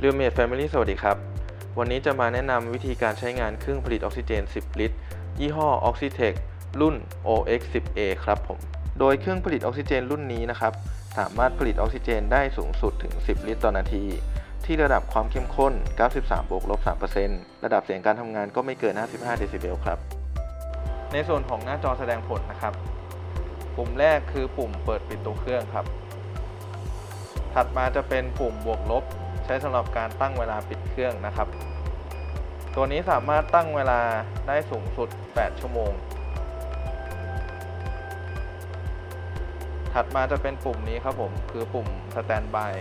เรียวเมดแฟมิลี่สวัสดีครับ วันนี้จะมาแนะนำวิธีการใช้งานเครื่องผลิตออกซิเจน 10 ลิตร ยี่ห้อ Oxitec รุ่น OX10A ครับผม โดยเครื่องผลิตออกซิเจนรุ่นนี้นะครับ สามารถผลิตออกซิเจนได้สูงสุดถึง 10 ลิตรต่อนาที ที่ระดับความเข้มข้น 93บวกลบ3%ระดับเสียงการทำงานก็ไม่เกิน 55 เดซิเบลครับ ในส่วนของหน้าจอแสดงผลนะครับ ปุ่มแรกคือปุ่มเปิดปิดตัวเครื่องครับ ถัดมาจะเป็นปุ่มบวกลบ ใช้สำหรับการตั้งเวลาปิดเครื่องนะครับ ตัวนี้สามารถตั้งเวลาได้สูงสุด 8 ชั่วโมง ถัดมาจะเป็นปุ่มนี้ครับผมคือปุ่ม Standby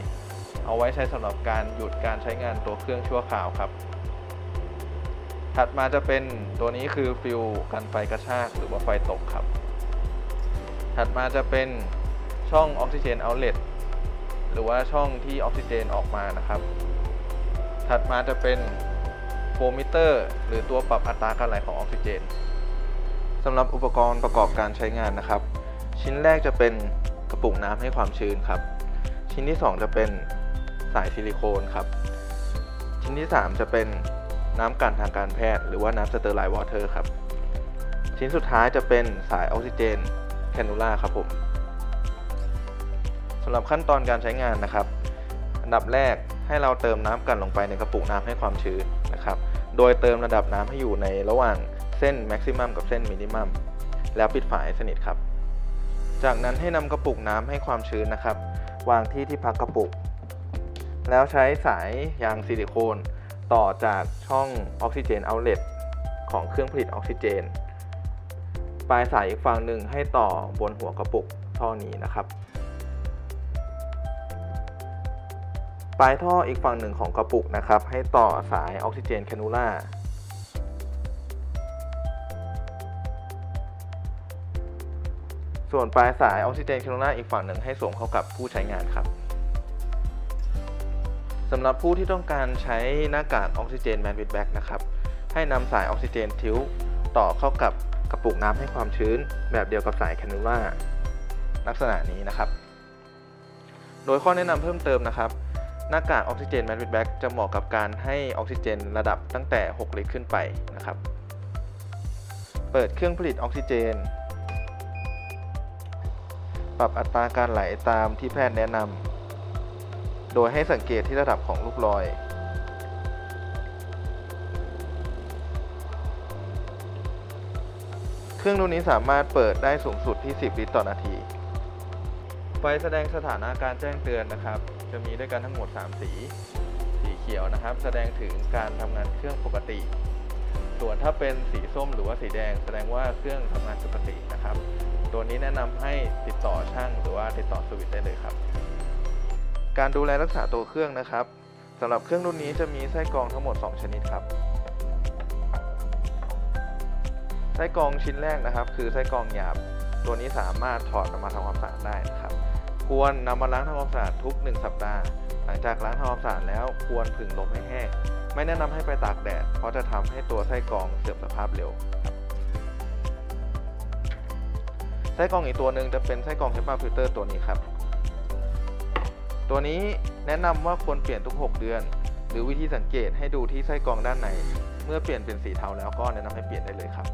เอาไว้ใช้สำหรับการหยุดการใช้งานตัวเครื่องชั่วคราวครับ ถัดมาจะเป็นตัวนี้คือฟิลกันไฟกระชากหรือว่าไฟตกครับ ถัดมาจะเป็นช่องออกซิเจนเอาเล t หรือว่าช่องที่ออกซิเจนออกมานะครับ ถัดมาจะเป็นโฟมิเตอร์ หรือตัวปรับอัตราการไหลของออกซิเจนสำหรับอุปกรณ์ประกอบการใช้งานนะครับ ชิ้นแรกจะเป็นกระปุกน้ำให้ความชื้นครับ ชิ้นที่ 2 จะเป็นสายซิลิโคนครับ ชิ้นที่ 3 จะเป็นน้ำกันทางการแพทย์ หรือว่าน้ำสเตอร์ไลน์วอเตอร์ครับ ชิ้นสุดท้ายจะเป็นสายออกซิเจนแคนูล่าครับผมำหรับขั้นตอนการใช้งานนะครับ อันดับแรกให้เราเติมน้ำกันลงไปในกระปุกน้ำให้ความชื้นนะครับ โดยเติมระดับน้ำให้อยู่ในระหว่างเส้นแม็กซิมัมกับเส้นมินิมัมแล้วปิดฝาให้สนิทครับ จากนั้นให้นำกระปุกน้ำให้ความชื้นนะครับ วางที่ที่พักกระปุก แล้วใช้สายยางซิลิโคน ต่อจากช่องออกซิเจนเอาเล t ของเครื่องผลิตออกซิเจน ปลายสายอีกฝั่งหนึ่งให้ต่อบนหัวกระปุกท่อนี้นะครับ ปลายท่ออีกฝั่งหนึ่งของกระปุกนะครับ ให้ต่อสายออกซิเจนแคนูล่าส่วนปลายสายออกซิเจนแคนูล่าอีกฝั่งหนึ่งให้ส่งเข้ากับผู้ใช้งานครับสำหรับผู้ที่ต้องการใช้หน้ากากออกซิเจนแมนวิดแบ็กนะครับ ให้นำสายออกซิเจนทิวต่อเข้ากับกระปุกน้ำให้ความชื้น แบบเดียวกับสายแคนูล่าลักษณะนี้นะครับ โดยข้อแนะนำเพิ่มเติมนะครับ หน้ากากออกซิเจนแมนวิดแบ็กจะเหมาะกับการให้ออกซิเจนระดับตั้งแต่ 6 ลิตรขึ้นไปนะครับ เปิดเครื่องผลิตออกซิเจน ปรับอัตราการไหลตามที่แพทย์แนะนำ โดยให้สังเกตที่ระดับของลูกลอย เครื่องรุ่นนี้สามารถเปิดได้สูงสุดที่ 10 ลิตรต่อนาที ไฟแสดงสถานะการแจ้งเตือนนะครับ จะมีด้วยกันทั้งหมด 3 สี สีเขียวนะครับ แสดงถึงการทำงานเครื่องปกติ ส่วนถ้าเป็นสีส้มหรือว่าสีแดง แสดงว่าเครื่องทำงานปกตินะครับ ตัวนี้แนะนำให้ติดต่อช่างหรือว่าติดต่อสวิตช์ได้เลยครับ การดูแลรักษาตัวเครื่องนะครับสำหรับเครื่องรุ่นนี้จะมีไส้กรองทั้งหมด 2 ชนิดครับไส้กรองชิ้นแรกนะครับ คือไส้กรองหยาบ ตัวนี้สามารถถอดออกมาทำความสะอาดได้นะครับ ควรนำมาล้างทำความสะอาดทุก 1 สัปดาห์ หลังจากล้างทำความสะอาดแล้วควรผึ่งลมให้แห้ง ไม่แนะนำให้ไปตากแดด เพราะจะทำให้ตัวไส้กรองเสื่อมสภาพเร็ว ไส้กรองอีกตัวหนึ่งจะเป็นไส้กรอง HEPA filter ตัวนี้ครับ ตัวนี้แนะนำว่าควรเปลี่ยนทุก 6 เดือน หรือวิธีสังเกตให้ดูที่ไส้กรองด้านใน เมื่อเปลี่ยนเป็นสีเทาแล้วก็แนะนำให้เปลี่ยนได้เลยครับ